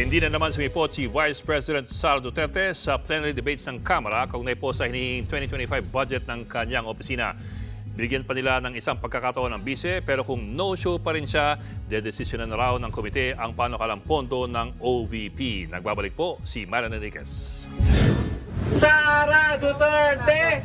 Hindi na naman sumipot si Vice President Sara Duterte sa plenary debates ng Kamara kaugnay po sa hinihinging 2025 budget ng kanyang opisina. Bigyan pa nila ng isang pagkakataon ng bise pero kung no-show pa rin siya, dedesisyonan na raw ng komite ang panukalang pondo ng OVP. Nagbabalik po si Marian Enriquez. Sara Duterte!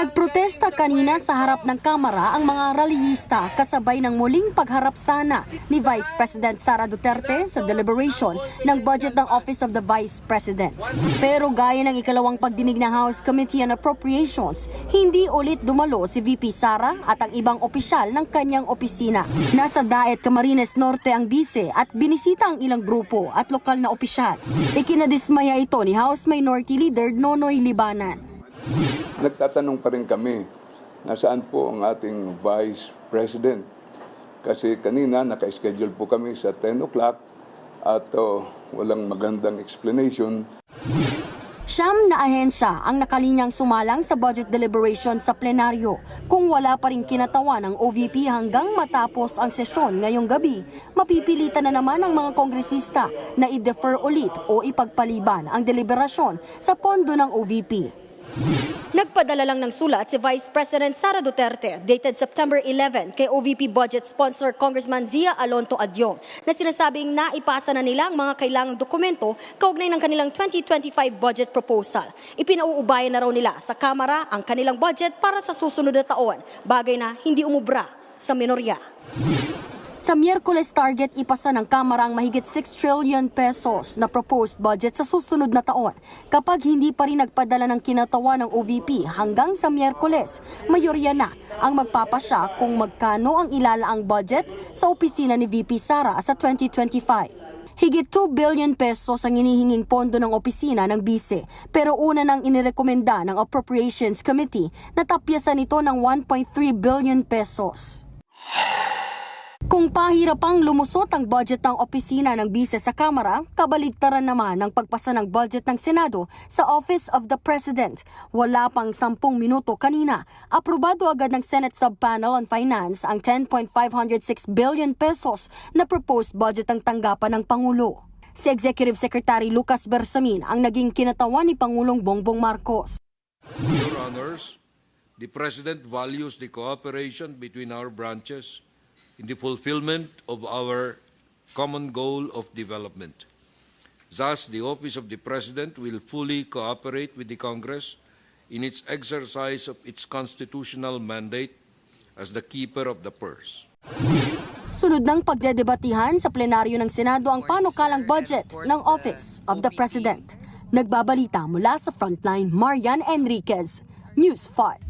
Nagprotesta kanina sa harap ng Kamara ang mga rallyista kasabay ng muling pagharap sana ni Vice President Sara Duterte sa deliberation ng budget ng Office of the Vice President. Pero gaya ng ikalawang pagdinig ng House Committee on Appropriations, hindi ulit dumalo si VP Sara at ang ibang opisyal ng kanyang opisina. Nasa Daet Camarines Norte ang bise at binisita ang ilang grupo at lokal na opisyal. Ikinadismaya ito ni House Minority Leader Nonoy Libanan. Nagtatanong pa rin kami, nasaan po ang ating Vice President? Kasi kanina naka-schedule po kami sa 10 o'clock at oh, walang magandang explanation. Siyam na ahensya ang nakalinyang sumalang sa budget deliberation sa plenaryo. Kung wala pa rin kinatawa ng OVP hanggang matapos ang sesyon ngayong gabi, mapipilitan na naman ang mga kongresista na i-defer ulit o ipagpaliban ang deliberasyon sa pondo ng OVP. Nagpadala lang ng sulat si Vice President Sara Duterte dated September 11 kay OVP budget sponsor Congressman Zia Alonto Adyong na sinasabing naipasa na nila ang mga kailangang dokumento kaugnay ng kanilang 2025 budget proposal. Ipinauubayan na raw nila sa Kamara ang kanilang budget para sa susunod na taon, bagay na hindi umubra sa minorya. Sa Miyerkules target ipasa ng Kamara ang mahigit 6 trillion pesos na proposed budget sa susunod na taon. Kapag hindi pa rin nagpadala ng kinatawa ng OVP hanggang sa Miyerkules, mayorya na ang magpapasya kung magkano ang ilalaang budget sa opisina ni VP Sara sa 2025. Higit 2 billion pesos ang inihinging pondo ng opisina ng bise, pero una nang inirekomenda ng Appropriations Committee na tapyasan ito ng 1.3 billion pesos. Kung pahirapang lumusot ang budget ng opisina ng bise sa Kamara, kabaligtaran naman ng pagpasa ng budget ng Senado sa Office of the President. Wala pang sampung minuto kanina, aprobado agad ng Senate Subpanel on Finance ang 10.506 billion pesos na proposed budget ng tanggapan ng Pangulo. Si Executive Secretary Lucas Bersamin ang naging kinatawan ni Pangulong Bongbong Marcos. Your Honors, the President values the cooperation between our branches in the fulfillment of our common goal of development. Thus, the Office of the President will fully cooperate with the Congress in its exercise of its constitutional mandate as the keeper of the purse. Sunod ng pagdedebatihan sa plenaryo ng Senado ang panukalang budget ng Office of the President. Nagbabalita mula sa Frontline, Marian Enriquez, News 5.